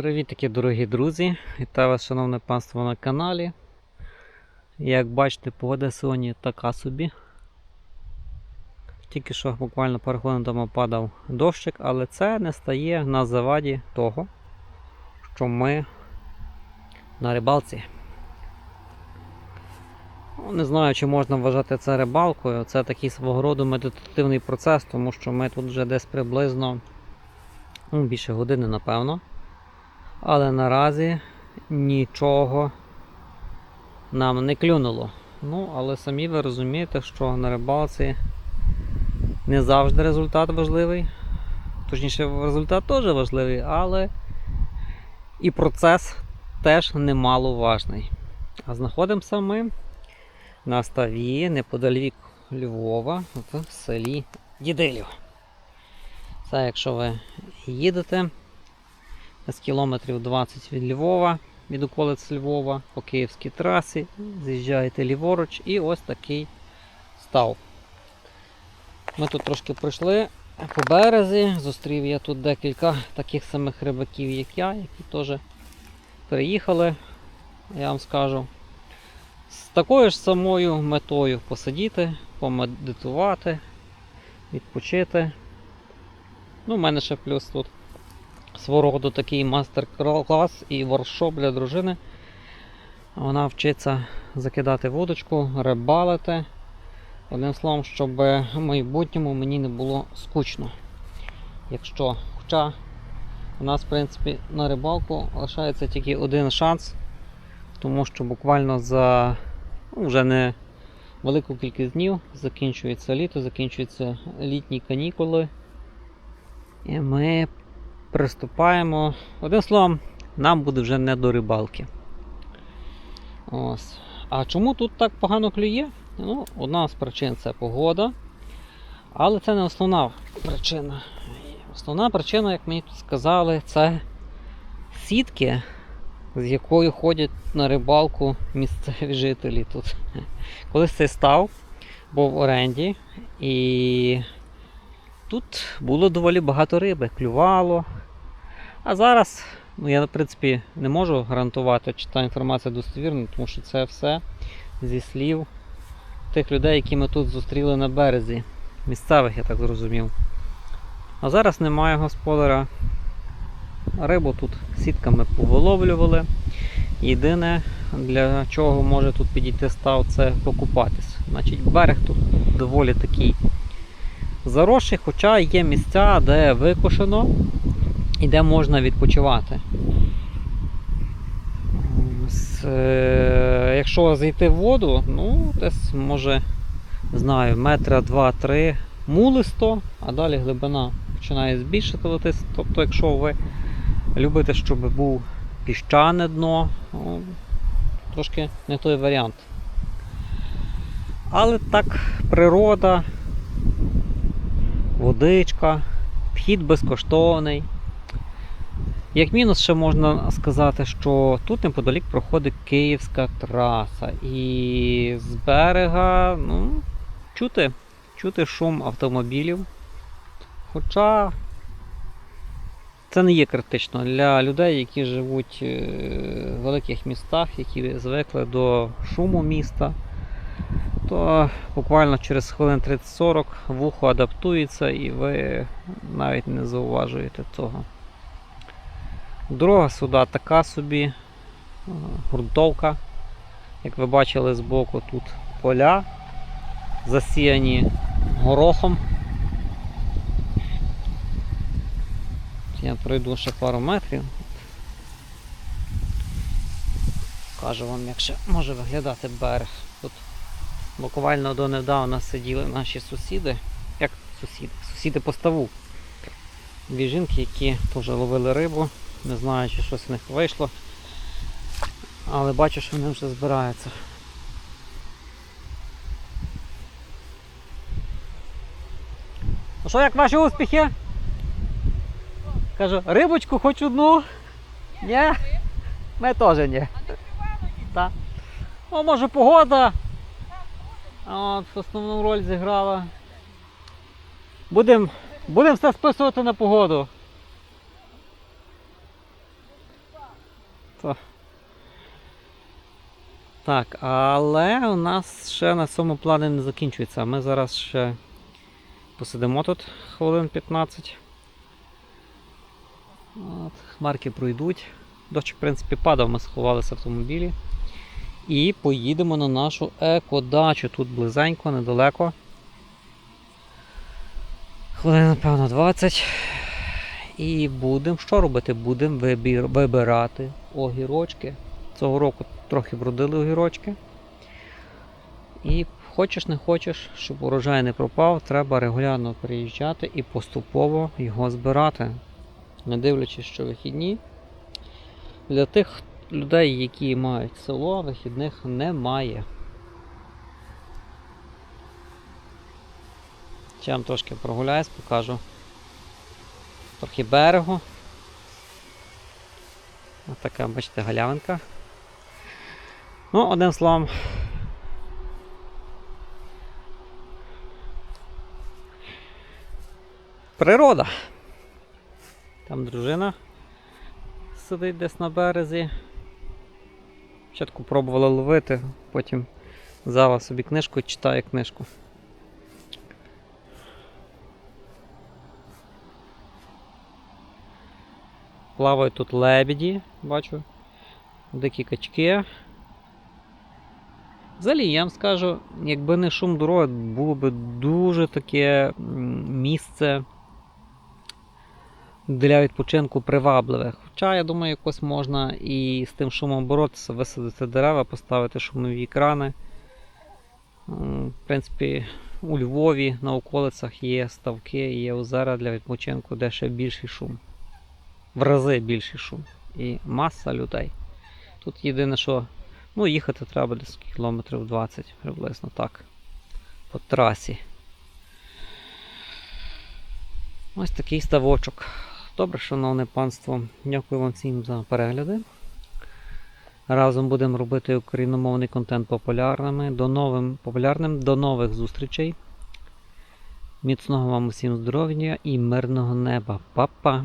Привіт, такі дорогі друзі! Вітаю вас, шановне панство на каналі. Як бачите, погода сьогодні така собі. Тільки що буквально пару хвилин тому падав дощик, але це не стає на заваді того, що ми на рибалці. Ну, Не знаю, чи можна вважати це рибалкою. Це такий свого роду медитативний процес, тому що ми тут вже десь приблизно ну, більше години, напевно. Але наразі нічого нам не клюнуло. Ну, але самі ви розумієте, що на рибалці не завжди результат важливий. Точніше, результат теж важливий, але і процес теж немало важний. А знаходимося ми на ставі неподалік Львова в селі Дідилів. Це якщо ви їдете з кілометрів 20 від Львова, від околиць Львова по київській трасі, з'їжджаєте ліворуч і ось такий став. Ми тут трошки пройшли по березі, зустрів я тут декілька таких самих рибаків, як я, які теж приїхали, я вам скажу, з такою ж самою метою посидіти, помедитувати, відпочити. Ну, у мене ще плюс тут свого роду такий мастер-клас і воркшоп для дружини. Вона вчиться закидати вудочку, рибалити. Одним словом, щоб в майбутньому мені не було скучно. Якщо, хоча у нас, в принципі, на рибалку лишається тільки один шанс, тому що буквально за ну, вже не велику кількість днів закінчується літо, закінчуються літні канікули. І ми приступаємо. Одним словом, нам буде вже не до рибалки. Ось. А чому тут так погано клює? Ну, Одна з причин це погода. Але це не основна причина. Основна причина, як мені тут сказали, це сітки, з якою ходять на рибалку місцеві жителі тут. Колись цей став був в оренді і тут було доволі багато риби, клювало. А зараз, ну я в принципі не можу гарантувати, чи та інформація достовірна, тому що це все зі слів тих людей, які ми тут зустріли на березі. Місцевих, я так зрозумів. А зараз немає господаря. Рибу тут сітками повиловлювали. Єдине, для чого може тут підійти став, це покупатись. Значить, берег тут доволі такий заросший, хоча є місця, де викошено і де можна відпочивати. З, е, якщо зайти в воду, ну, десь може, знаю, метра два-три мулисто, а далі глибина починає збільшуватись. Тобто, якщо ви любите, щоб був піщане дно, ну, трошки не той варіант. Але так, природа, водичка, вхід безкоштовний. Як мінус, ще можна сказати, що тут неподалік проходить київська траса. І з берега ну, чути, чути шум автомобілів. Хоча це не є критично для людей, які живуть е, в великих містах, які звикли до шуму міста, то буквально через хвилин 30-40 вухо адаптується і ви навіть не зауважуєте цього. Дорога сюди така собі, е, ґрунтовка. Як ви бачили збоку, тут поля засіяні горохом. Я пройду ще пару метрів. Покажу вам, як ще може виглядати берег. Тут буквально донедавна сиділи наші сусіди. Як сусіди? Сусіди по ставу. Дві жінки, які теж ловили рибу. Не знаю, чи щось в них вийшло. Але бачу, що вони вже збираються. Ну що, як ваші успіхи? Кажу, рибочку хоч одну. Ні? Ми теж ні. Так. Ну, може погода. От, основну роль зіграла. Будемо будем все списувати на погоду. То. Так, але у нас ще на цьому плані не закінчується. Ми зараз ще посидимо тут хвилин 15. От, хмарки пройдуть. Дощик, в принципі, падав, ми сховалися в автомобілі. І поїдемо на нашу екодачу. Тут близенько, недалеко. Хвилин, напевно, 20. І будемо що робити? Будемо вибирати огірочки. Цього року трохи вродили огірочки. І хочеш не хочеш, щоб урожай не пропав, треба регулярно приїжджати і поступово його збирати. Не дивлячись, що вихідні. Для тих людей, які мають село, вихідних немає. Ще вам трошки прогуляюсь, покажу трохи берегу. Ось така, бачите, галявинка. Ну, одним словом. Природа. Там дружина сидить десь на березі. Спочатку пробувала ловити, потім взяла собі книжку і читає книжку. Плавають тут лебеді, бачу, дикі качки. Взагалі, я вам скажу, якби не шум дороги, було б дуже таке місце для відпочинку привабливе. Хоча, я думаю, якось можна і з тим шумом боротися, висадити дерева, поставити шумові екрани. В принципі, у Львові на околицях є ставки, є озера для відпочинку, де ще більший шум. В рази більший шум. І маса людей. Тут єдине, що ну, їхати треба десь кілометрів 20 приблизно так. По трасі. Ось такий ставочок. Добре, шановне панство. Дякую вам всім за перегляди. Разом будемо робити україномовний контент популярними. До новим, популярним. До нових зустрічей. Міцного вам усім здоров'я і мирного неба. Па-па!